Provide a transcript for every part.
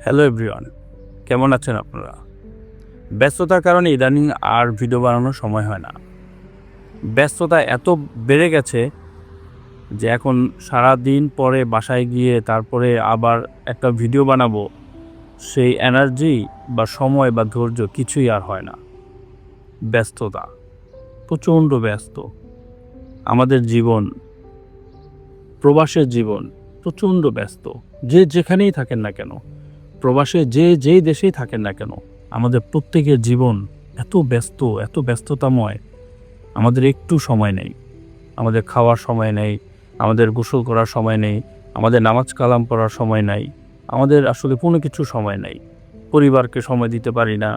Hello everyone কেমন আছেন আপনারা? ব্যস্ততার কারণে ইদানিং আর ভিডিও বানানোর সময় হয় না। ব্যস্ততা এত বেড়ে গেছে যে এখন সারা দিন পরে বাসায় গিয়ে তারপরে আবার একটা ভিডিও বানাবো, সেই এনার্জি বা সময় বা ধৈর্য কিছুই আর হয় না। ব্যস্ততা, প্রচণ্ড ব্যস্ত। আমাদের জীবন, প্রবাসের জীবন প্রচণ্ড ব্যস্ত। যে যেখানেই থাকেন না কেন প্রবাসে যে যেই দেশেই থাকেন না কেন, আমাদের প্রত্যেকের জীবন এত ব্যস্ত, এত ব্যস্ততাময়। আমাদের একটু সময় নেই। আমাদের খাওয়ার সময় নেই, আমাদের গোসল করার সময় নেই, আমাদের নামাজ কালাম পড়ার সময় নাই, আমাদের আসলে কোনো কিছু সময় নেই। পরিবারকে সময় দিতে পারি না,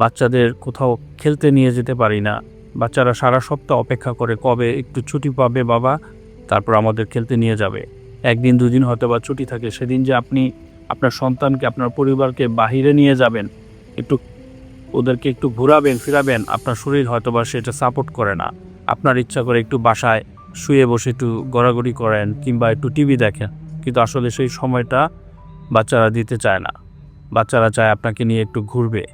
বাচ্চাদের কোথাও খেলতে নিয়ে যেতে পারি না। বাচ্চারা সারা সপ্তাহ অপেক্ষা করে, কবে একটু ছুটি পাবে বাবা? তারপর আমাদের খেলতে নিয়ে যাবে। একদিন দুদিন হয়তো বা ছুটি থাকে, সেদিন যে আপনি আপনার সন্তানকে, আপনার পরিবারকে বাহিরে নিয়ে যাবেন, একটু ওদেরকে একটু ঘোরাবেন, ফিরাবেন, আপনার শরীর হয়তো বা সেটা সাপোর্ট করে না। আপনার ইচ্ছা করে একটু বাসায় শুয়ে বসে একটু গড়াগড়ি করেন কিংবা একটু টিভি দেখেন, কিন্তু আসলে সেই সময়টা বাচ্চারা দিতে চায় না। বাচ্চারা চায় আপনাকে নিয়ে একটু ঘুরবে।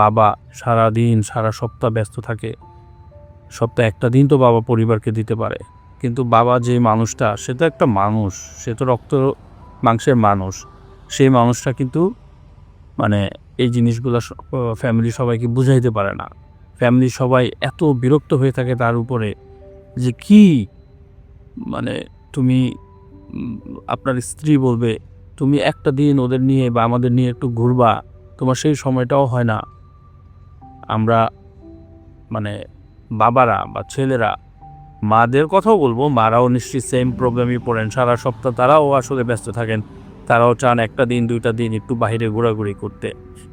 বাবা সারা দিন সারা সপ্তাহ ব্যস্ত থাকে। সপ্তাহে একটা দিন তো বাবা পরিবারকে দিতে পারে। কিন্তু বাবা যে মানুষটা, সে তো একটা মানুষ, সে তো রক্ত মাংসের মানুষ। সেই মানুষটা কিন্তু মানে এই জিনিসগুলো ফ্যামিলি সবাইকে বুঝাইতে পারে না। ফ্যামিলি সবাই এত বিরক্ত হয়ে থাকে তার উপরে যে কি? মানে তুমি আপনার স্ত্রী বলবে, তুমি একটা দিন ওদের নিয়ে বা আমাদের নিয়ে একটু ঘুরবা, তোমার সেই সময়টাও হয় না। আমরা মানে বাবারা বা ছেলেরা, মাদের কথাও বলব, মারাও নিশ্চয়ই সেম প্রবলেমই পড়েন। সারা সপ্তাহ তারাও আসলে ব্যস্ত থাকেন। তারাও চান একটা দিন, দুইটা দিন একটু বাইরে ঘোরাঘুরি করতে।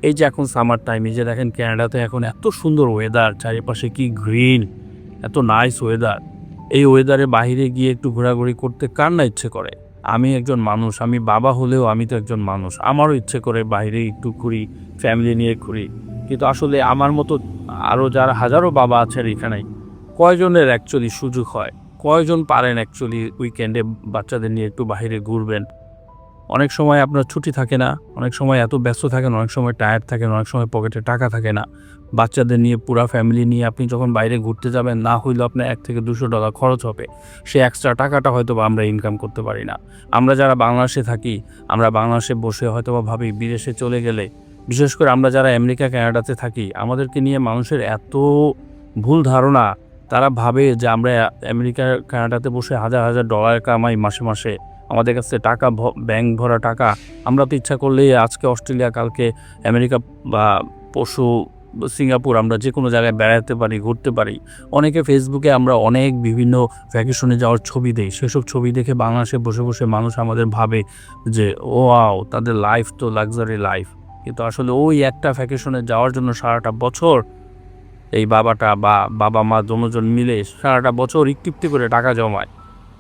এই যে এখন সামার টাইম এই যে দেখেন ক্যানাডাতে এখন এত সুন্দর ওয়েদার চারিপাশে কি গ্রিন এত নাইস ওয়েদার এই ওয়েদারে বাইরে গিয়ে একটু ঘোরাঘুরি করতে কার না ইচ্ছে করে? আমি একজন মানুষ, আমি বাবা হলেও আমি তো একজন মানুষ। আমারও ইচ্ছে করে বাইরে একটু ঘুরি ফ্যামিলি নিয়ে ঘুরি। কিন্তু আসলে আমার মতো আরও যারা হাজারো বাবা আছেন এখানে, কয়জনের অ্যাকচুয়ালি সুযোগ হয়? কয়জন পারেন অ্যাকচুয়ালি উইকেন্ডে বাচ্চাদের নিয়ে একটু বাইরে ঘুরবেন? অনেক সময় আপনার ছুটি থাকে না, অনেক সময় এত ব্যস্ত থাকেন, অনেক সময় টায়ার্ড থাকেন, অনেক সময় পকেটে টাকা থাকে না। বাচ্চাদের নিয়ে, পুরা ফ্যামিলি নিয়ে আপনি যখন বাইরে ঘুরতে যাবেন, না হইলেও আপনার এক থেকে দুশো ডলার খরচ হবে। সে এক্সট্রা টাকাটা হয়তো বা আমরা ইনকাম করতে পারি না। আমরা যারা বাংলাদেশে থাকি, আমরা বাংলাদেশে বসে হয়তো বা ভাবি, বিদেশে চলে গেলে, বিশেষ করে আমরা যারা আমেরিকা কানাডাতে থাকি, আমাদেরকে নিয়ে মানুষের এত ভুল ধারণা, তারা ভাবে যে আমরা আমেরিকা কানাডাতে বসে হাজার হাজার ডলার কামাই মাসে মাসে। আমাদের কাছে টাকা ব্যাংক ভরা টাকা, আমরা তো ইচ্ছা করলেই আজকে অস্ট্রেলিয়া, কালকে আমেরিকা বা পশু সিঙ্গাপুর আমরা যে কোনো জায়গায় বেড়াতে পারি, ঘুরতে পারি। অনেকে ফেসবুকে আমরা অনেক বিভিন্ন ভ্যাকেশনে যাওয়ার ছবি দেই। সেসব ছবি দেখে বাংলাদেশে বসে বসে মানুষ আমাদের ভাবে যে ও আও তাদের লাইফ তো লাক্সারি লাইফ কিন্তু আসলে ওই একটা ভ্যাকেশনে যাওয়ার জন্য সারাটা বছর এই বাবাটা বা বাবা মা দুজন মিলে সারাটা বছর ইকটিপ্তি করে টাকা জমায়।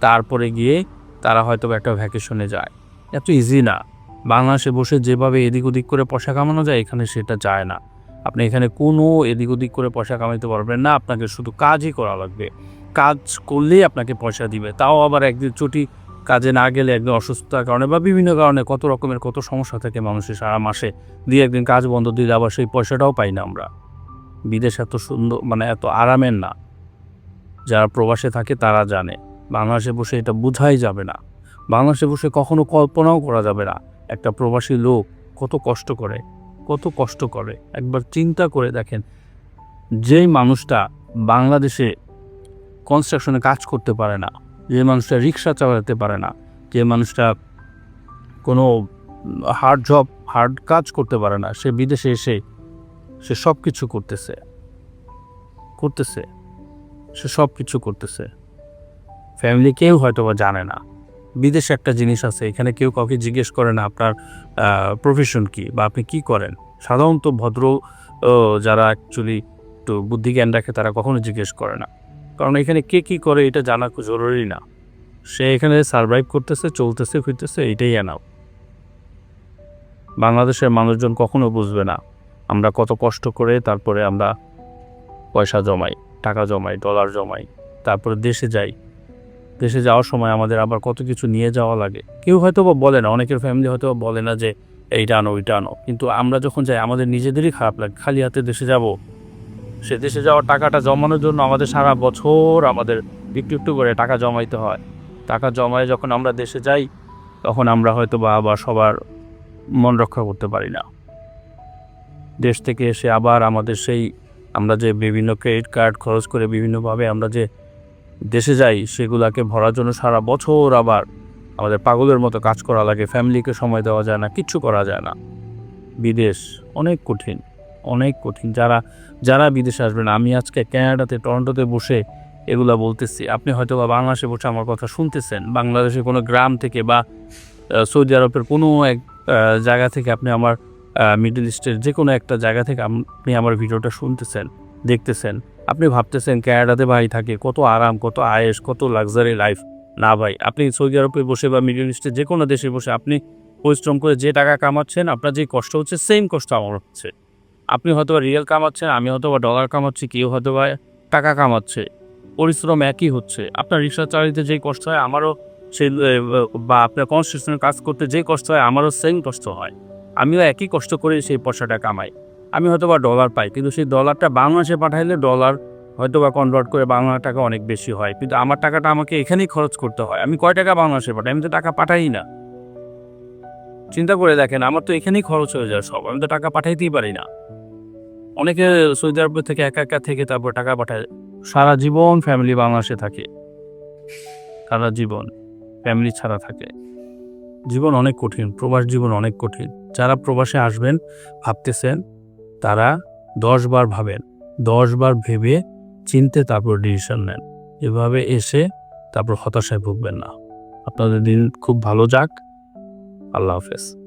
তারপরে গিয়ে তারা হয়তো একটা ভ্যাকেশনে যায়। এত ইজি না। বাংলাদেশে বসে যেভাবে এদিক ওদিক করে পয়সা কামানো যায়, এখানে সেটা যায় না। আপনি এখানে কোনো এদিক ওদিক করে পয়সা কামাইতে পারবেন না, আপনাকে শুধু কাজই করা লাগবে। কাজ করলেই আপনাকে পয়সা দিবে। তাও আবার একদিন ছুটি, কাজে না গেলে একদিন অসুস্থতার কারণে বা বিভিন্ন কারণে কত রকমের কত সমস্যা থাকে মানুষের সারা মাসে। দিয়ে একদিন কাজ বন্ধ দিলে আবার সেই পয়সাটাও পাই না আমরা। বিদেশ এত সুন্দর মানে এত আরামের না। যারা প্রবাসে থাকে তারা জানে। বাংলাদেশে বসে এটা বোঝাই যাবে না। বাংলাদেশে বসে কখনো কল্পনাও করা যাবে না। একটা প্রবাসী লোক কত কষ্ট করে, কত কষ্ট করে। একবার চিন্তা করে দেখেন, যেই মানুষটা বাংলাদেশে কনস্ট্রাকশনে কাজ করতে পারে না, যে মানুষটা রিক্সা চালাতে পারে না, যে মানুষটা কোনো হার্ড জব হার্ড কাজ করতে পারে না, সে বিদেশে এসে সে সব কিছু করতেছে। করতেছে। সে সব কিছু করতেছে। ফ্যামিলি কেউ হয়তো বা জানে না। বিদেশে একটা জিনিস আছে, এখানে কেউ কাউকে জিজ্ঞেস করে না আপনার প্রফেশন কি বা আপনি কি করেন। সাধারণত ভদ্র যারা অ্যাকচুয়ালি একটু বুদ্ধি জ্ঞান রাখে, তারা কখনো জিজ্ঞেস করে না। কারণ এখানে কে কি করে এটা জানা জরুরি না। সে এখানে সার্ভাইভ করতেছে, চলতেছে, ফিরতেছে, এটাই এনাও বাংলাদেশের মানুষজন কখনো বুঝবে না, আমরা কত কষ্ট করে তারপরে আমরা পয়সা জমাই, টাকা জমাই ডলার জমাই, তারপরে দেশে যাই। দেশে যাওয়ার সময় আমাদের আবার কত কিছু নিয়ে যাওয়া লাগে। কেউ হয়তো বা বলে না, অনেকের ফ্যামিলি হয়তো বলে না যে এইটা আনো ওইটা আনো কিন্তু আমরা যখন যাই, আমাদের নিজেদেরই খারাপ লাগে। খালি হাতে দেশে যাব, সে দেশে যাওয়ার টাকাটা জমানোর জন্য আমাদের সারা বছর আমাদের একটু একটু করে টাকা জমাইতে হয়। টাকা জমায় যখন আমরা দেশে যাই, তখন আমরা হয়তো বা আবার সবার মন রক্ষা করতে পারি না। দেশ থেকে এসে আবার আমাদের সেই, আমরা যে বিভিন্ন ক্রেডিট কার্ড খরচ করে বিভিন্নভাবে আমরা যে দেশে যাই, সেগুলাকে ভরার জন্য সারা বছর আবার আমাদের পাগলের মতো কাজ করা লাগে, ফ্যামিলিকে সময় দেওয়া যায় না, কিচ্ছু করা যায় না। বিদেশ অনেক কঠিন অনেক কঠিন। যারা যারা বিদেশে আসবেন, আমি আজকে ক্যানাডাতে, টরন্টোতে বসে এগুলা বলতেছি। আপনি হয়তো বা বাংলাদেশে বসে আমার কথা শুনতেছেন। বাংলাদেশের কোনো গ্রাম থেকে বা সৌদি আরবের কোনো এক জায়গা থেকে আপনি আমার মিডল ইস্টের যে কোনো একটা জায়গা থেকে আপনি আমার ভিডিওটা শুনতেছেন, দেখতেছেন। আপনি ভাবতেছেন ক্যানাডাতে ভাই থাকে, কত আরাম, কত আয়েস কত লাক্সারি লাইফ না ভাই, আপনি সৌদি আরবে বসে বা মিডল ইস্টের যে কোনো দেশে বসে আপনি পরিশ্রম করে যে টাকা কামাচ্ছেন, আপনার যে কষ্ট হচ্ছে সেম কষ্ট আমার হচ্ছে। আপনি হয়তো বা রিয়েল কামাচ্ছেন, আমি হয়তো বা ডলার কামাচ্ছি, কেউ হয়তো বা টাকা কামাচ্ছে, পরিশ্রম একই হচ্ছে। আপনার রিক্সা চালিতে যেই কষ্ট হয়, আমারও সেই বা আপনার কনস্ট্রাকশনের কাজ করতে যেই কষ্ট হয়, আমারও সেম কষ্ট হয়। আমিও একই কষ্ট করে সেই পয়সাটা কামাই। আমি হয়তো বা ডলার পাই, কিন্তু সেই ডলারটা বাংলাদেশে পাঠাইলে ডলার হয়তো বা কনভার্ট করে বাংলা টাকা অনেক বেশি হয়। কিন্তু আমার টাকাটা আমাকে এখানেই খরচ করতে হয়। আমি কয় টাকা বাংলাদেশে পাঠাই? আমি তো টাকা পাঠাই না। চিন্তা করে দেখেন, আমার তো এখানেই খরচ হয়ে যায় সব। আমি তো টাকা পাঠাইতেই পারি না। অনেকে সৌদি আরব থেকে একা একা থেকে তারপর টাকা পাঠায়। সারা জীবন ফ্যামিলি বাংলাদেশে থাকে। সারা জীবন ফ্যামিলি ছাড়া থাকে। জীবন অনেক কঠিন, প্রবাস জীবন অনেক কঠিন। যারা প্রবাসে আসবেন, ভাবতেছেন তারা দশবার ভাবেন, দশবার ভেবে চিনতে তারপর ডিসিশন নেন। এভাবে এসে তারপর হতাশায় ভুগবেন না। আপনাদের দিন খুব ভালো যাক। আল্লাহ হাফেজ।